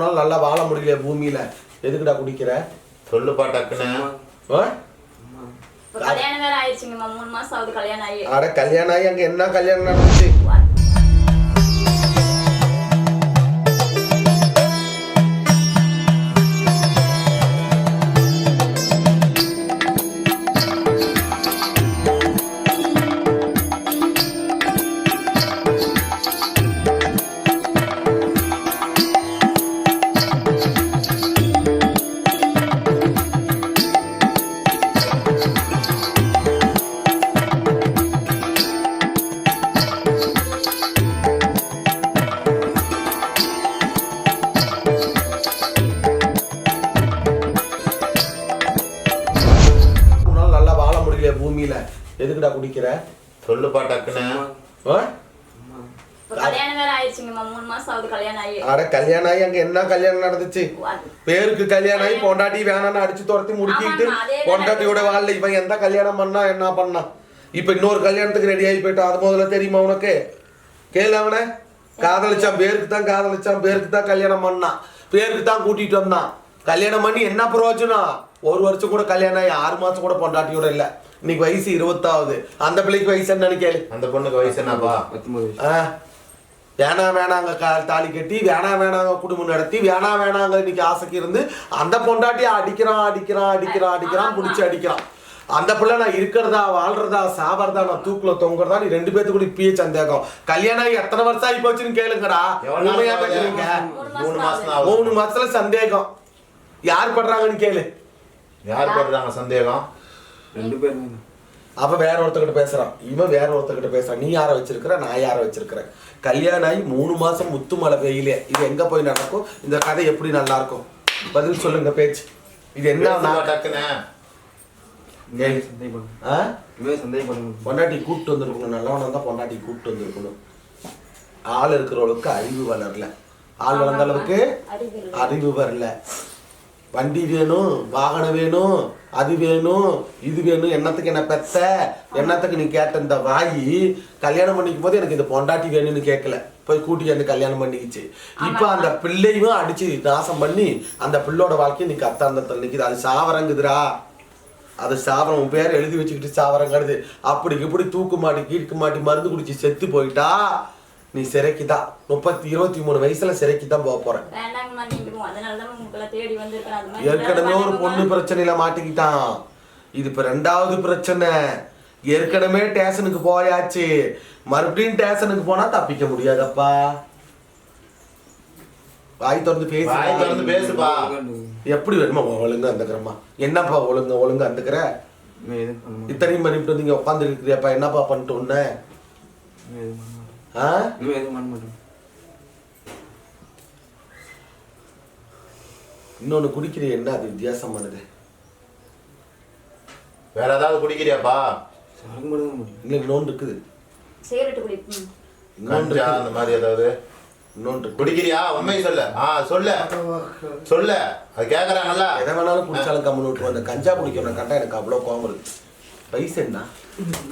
உன்னால நல்லா வாழ முடியல பூமியில. எதுக்குடா குடிக்கிற? சொல்லுப்பா டக்குன்னு. அட கல்யாணம் ஆகி அங்க என்ன கல்யாணம் நடந்துச்சு? குடிக்கிற சொல்லுப்பா டக்குன்னு. அட கல்யாணம் ஆகி அங்க என்ன கல்யாணம் நடந்துச்சு? பேருக்கு கல்யாணம் ஆகி பொண்டாட்டி வேணான்னு அடிச்சு துரத்தி முடிக்கிட்டு பொண்டாட்டியோட வாழல இவன் எந்த கல்யாணம் பண்ணா என்ன பண்ணா? இப்ப இன்னொரு கல்யாணத்துக்கு ரெடி ஆகி போயிட்டான் அது முதல்ல தெரியுமா உனக்கு? கேளு அவனை. காதலிச்சான் பேருக்கு தான் காதலிச்சான் பேருக்கு தான் கல்யாணம் பண்ணான் பேருக்கு தான் கூட்டிட்டு வந்தான். கல்யாணம் பண்ணி என்ன பிரயோஜனம்? ஒரு வருஷம் கூட கல்யாணம் ஆகி ஆறு மாசம் கூட பொண்டாட்டியோட இல்ல. இன்னைக்கு வயசு இருபத்தாவது. அந்த பிள்ளைக்கு வயசு என்னன்னு கேளு. அந்த பொண்ணுக்கு வயசு என்னப்பா? பத்தொன்பது வயசு. ஆ. வேணா வேணாங்க தாலி கட்டி வேணா வேணாங்க குடும்பம் நடத்தி வேணா வேணாங்க இன்னைக்கு ஆசைக்கு இருந்து அந்த பொண்டாட்டி அடிக்கிறான் அடிக்கிறான் அடிக்கிறான் அடிக்கிறான் பிடிச்சி அடிக்கிறான். அந்த பிள்ளை நான் இருக்கிறதா வாழ்றதா சாவறதா நான் தூக்குல தொங்குறதா நீ ரெண்டு பேத்துக்கு இப்பயே சந்தேகம். கல்யாணம் ஆகி எத்தனை வருஷம் ஆகி போச்சுன்னு கேளுங்கடா. மூணு மாசம் மூணு மாசத்துல சந்தேகம். யார் பண்றாங்கன்னு கேளு. யார் பண்றாங்க சந்தேகம்? ரெண்டு பேருமே தான். அவ வேற ஒருத்தர்கிட்ட பேசுறான் இவன் வேற ஒருத்தர்கிட்ட பேசுறான் நீ யாரை வச்சிருக்கிற? நான் யாரை வச்சிருக்கிறேன்? கல்யாணம் ஆகி மூணு மாசம் முத்து மழை வெயிலே. இது எங்க போய் நடக்கும்? இந்த கதை எப்படி நல்லா இருக்கும் பதில் சொல்லுங்க பேச்சு. இது என்ன டக்குன்னு பொண்டாட்டி கூப்பிட்டு வந்திருக்கணும். நல்லவனா தான் பொண்டாட்டி கூப்பிட்டு வந்திருக்கணும். ஆள் இருக்கிறவளுக்கு அறிவு வளரல. ஆள் வளர்ந்த அளவுக்கு. அறிவு வரல வண்டி வேணும் வாகனம் வேணும் அது வேணும் இது வேணும் என்னத்துக்கு என்ன பெத்த என்னத்துக்கு நீ கேட்ட இந்த வாயி கல்யாணம் பண்ணிக்கும் போது எனக்கு இந்த பொண்டாட்டி வேணும்னு கேட்கல. போய் கூட்டி வந்து கல்யாணம் பண்ணிக்கிச்சு. இப்போ அந்த பிள்ளையும் அடிச்சு நாசம் பண்ணி அந்த பிள்ளோட வாழ்க்கையை நீ கத்தாந்தத்தில் நிற்குது அது சாவரங்குதுடா அது சாவரம் உன் பேர் எழுதி வச்சுக்கிட்டு சாவரங்கிறது அப்படி இப்படி தூக்கு மாட்டி கீழ்க்கு மாட்டி மருந்து குடிச்சு செத்து போயிட்டா நீ சிறைக்கு தான் முப்பத்தி இருபத்தி மூணு வயசுல சிறைக்கு தான் போக போற நீங்க ஏற்கனவே ஒரு. பொண்ணு பிரச்சனையில மாட்டிக்கிட்டான். இது இப்ப ரெண்டாவது பிரச்சனை. ஏற்கனவே ஸ்டேஷனுக்கு போயாச்சு. மறுபடியும் ஸ்டேஷனுக்கு போனா தப்பிக்க முடியாதப்பா. வாய் திறந்து பேசி. வாய் திறந்து பேசுப்பா. எப்படி வேணுமா ஒழுங்கா அந்துக்கிறம்மா என்னப்பா ஒழுங்கா ஒழுங்கா அந்துக்கிற இத்தனையும் பண்ணிட்டு வந்து இங்க உட்காந்து இருக்கிறியாப்பா என்னப்பா பண்ணிட்டு மாட்டேன் ஆ? இனிமே எதுவும் பண்ண மாட்டேன் இன்னொன்னு குடிக்கிற என்ன அது வித்தியாசமானது? வேற ஏதாவது குடிக்கிறியாப்பா? இல்ல இன்னொன்று இருக்குது. இன்னொன்று கஞ்சா. அந்த மாதிரி ஏதாவது? இன்னொன்று. குடிக்கிறியா? உண்மையை சொல்லு. ஆ சொல்லு. சொல்லு. அது எதை வேணாலும் குடிச்சாலும் கம்முன்னு விட்டுருவோம். அந்த கஞ்சா குடிக்கிறவனை கண்டா எனக்கு அவ்வளோ கோவம் இருக்கு வயசு என்ன?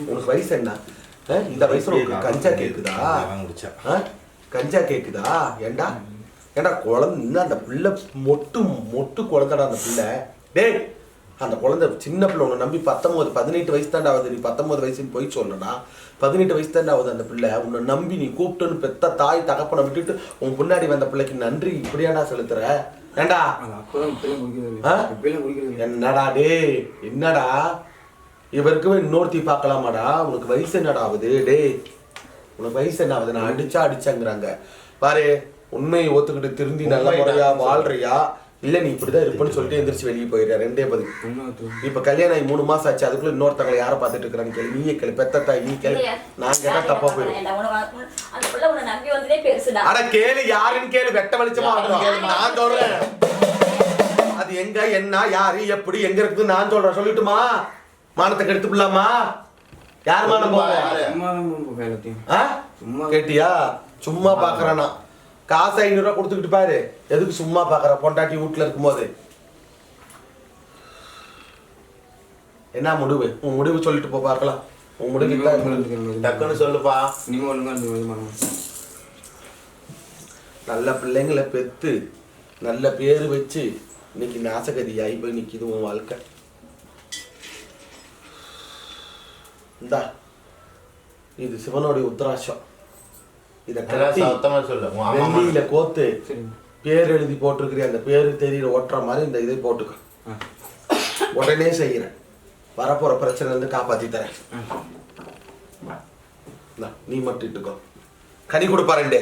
உனக்கு வயசு என்ன? ஆ? இந்த வயசுல உனக்கு கஞ்சா கேக்குதா? ஆ? கஞ்சா கேக்குதா? ஏண்டா? ஏண்டா குழந்தை இன்னும் அந்த பிள்ளை மொட்டு மொட்டு குழந்தைடா அந்த பிள்ளை? டேய் அந்த குழந்தை சின்ன பிள்ளை உன்னை நம்பி பத்தொன்பது பதினெட்டு வயசு தாண்டா ஆகுது. நீ பத்தொன்பது வயசுன்னு போய் சொல்லடா பதினெட்டு வயசு தாண்டா ஆகுது அந்த பிள்ளை. உன்னை நம்பி நீ கூப்பிட்டுன்னு பெத்த தாய் தகப்பனை விட்டுட்டு உன் பின்னாடி வந்த பிள்ளைக்கு நன்றி. இப்படியாடா செலுத்துற? ஏண்டா? என்னடா டேய் என்னடா? இவருக்குமே இன்னொருத்தி பார்க்கலாமாடா? உனக்கு வயசு என்னடா ஆகுது? டேய் உனக்கு வயசு என்ன ஆகுது? நான் அடிச்சா அடிச்சாங்கிறாங்க. பாரு உண்மையை ஒத்துக்கிட்டு திருந்தி நல்ல முறையா வாழ்றியா? இல்ல நீ இப்படிதான் இருப்பேன்னு சொல்லிட்டு எந்திரிச்சு வெளியே போயிடுற. ரெண்டே பதில். ஒத்துக்கிறேன். இப்ப கல்யாணம் ஆகி மூணு மாசம் ஆச்சு. அதுக்குள்ள இன்னொருத்தவங்களை யாரை பார்த்துட்டு இருக்கிறான்னு கேளு. நீயே கேளு. பெத்த தாய் நீ கேளு? நான் கேட்டா தப்பா போயிடும். அட கேளு. யாருன்னு கேளு. வெட்ட வெளிச்சமா. நான் சொல்றேன். அது எங்க என்ன யாரு எப்படி எங்க இருக்குது நான் சொல்றேன். சொல்லட்டுமா? மானத்தை கெடுத்து விடலாமா? யார் மானம்? சும்மா கேட்டியா? சும்மா பாக்குறானா? காசு ஐநூறு ரூபா கொடுத்துக்கிட்டு பாரு. எதுக்கு சும்மா பாக்குற? பொண்டாட்டி வீட்டுல இருக்கும்போது. என்ன முடிவு? உன் முடிவு சொல்லிட்டு போ பார்க்கலாம். உன் முடிவு. டக்குன்னு சொல்லுப்பா. மாட்டேன். நல்ல பிள்ளைங்களை பெத்து நல்ல பேர் வச்சு இன்னைக்கு நாசகதியாகி போய் நிற்கிது உன் வாழ்க்கை. இந்தா இது சிவனுடைய உத்தராட்சம் இதை கட்டி சொல்லு. வெள்ளியில கோத்து பேர் எழுதி போட்டிருக்கிற அந்த பேரு தெரியுற ஓட்டுற மாதிரி இந்த இதை போட்டுக்க. உடனே செய்கிறேன். வரப்போற பிரச்சனை இருந்து காப்பாத்தி தரேன். நீ மட்டும் இட்டுக்கோ. கனி கொடுப்பாரண்டே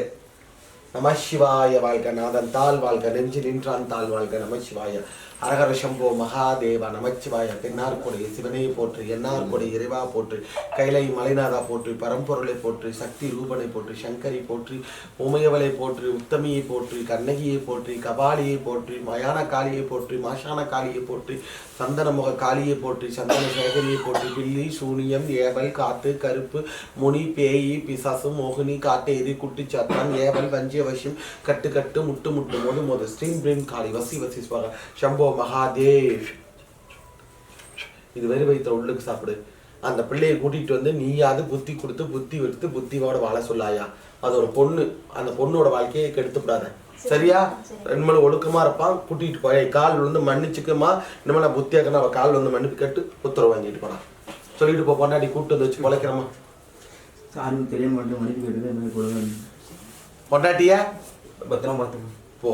நம சிவாய வாழ்க நாதன் தாழ் வாழ்க நெஞ்சு நின்றான் தாழ் வாழ்க நம சிவாய. அரகர சம்போ மகாதேவா நமச்சிவாய தென்னார் கொடை சிவனையை போற்று என்னார் இறைவா போற்று கைலை மலைநாதா போற்று பரம்பொருளை போற்று சக்தி ரூபனை போற்று சங்கரி போற்றி உமையவளை போற்று உத்தமியை போற்றி கண்ணகியை போற்றி கபாலியை போற்றி மயான காளியை போற்றி மாஷான காளியை போற்றி சந்தனமுக காளியை போற்றி சந்தன சேகரியை போற்றி பில்லி சூனியம் ஏவல் காத்து கருப்பு முனி பேயி பிசாசு மோகினி காட்டேரி குட்டிச்சாத்தான் ஏவல் வஞ்சிய வசியம் கட்டு கட்டு முட்டு முட்டு மோது மோது ஸ்ரீம் பிரீம் காளி வசி வசி ஸ்வக சம்போ மகாதேவ். இது வெறி வயிற்றுல உள்ளுக்கு சாப்பிடு. அந்த பிள்ளையை கூட்டிட்டு வந்து நீயாவது புத்தி கொடுத்து புத்தி எடுத்து புத்தியோட வாழ சொல்லாயா. அது ஒரு பொண்ணு. அந்த பொண்ணோட வாழ்க்கையை கெடுத்துவிடாத சரியா? ரெண்டு மணி ஒழுக்கமா இருப்பான். கூட்டிட்டு போய் கால் விழுந்து மன்னிச்சுக்கமா இனிமே நான் புத்தியாக்கணும் அவள் கால் வந்து மன்னிப்பு கேட்டு உத்தரவு வாங்கிட்டு போனா சொல்லிட்டு போ பொண்டாடி கூப்பிட்டு வந்து வச்சு பொழைக்கிறமா சாருக்கு தெரிய மாட்டேன் மன்னிப்பு பொண்டாட்டியா? பத்திரமா பார்த்துக்கோ. போ.